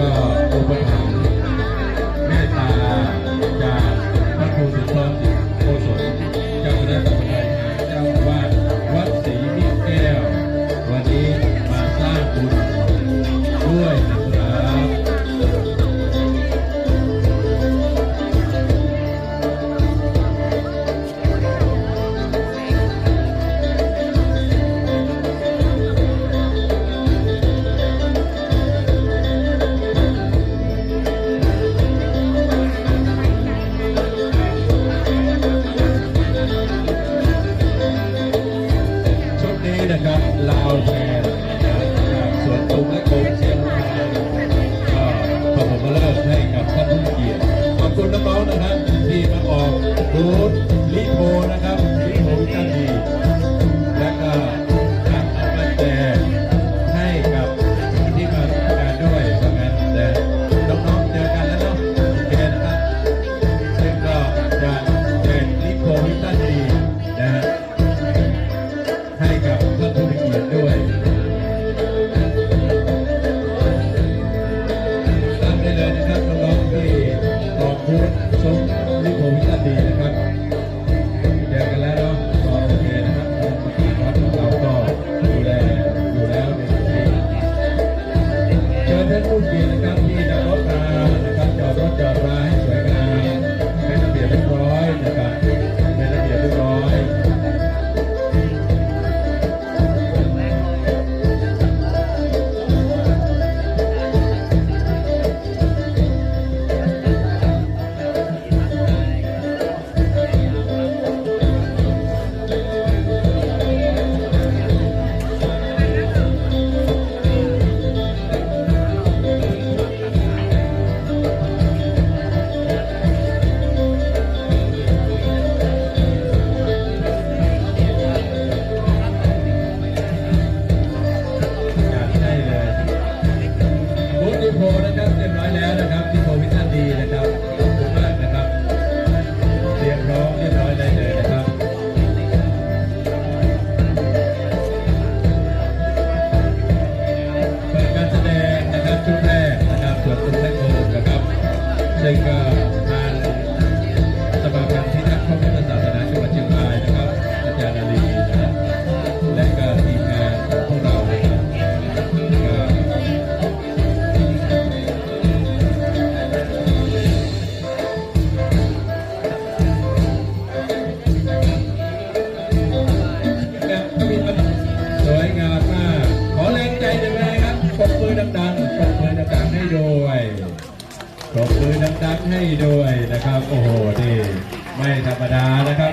감사합니다. i la 天 ให้ด้วยปรบมือดังๆให้ด้วยนะครับ โอ้โหนี่ไม่ธรรมดานะครับ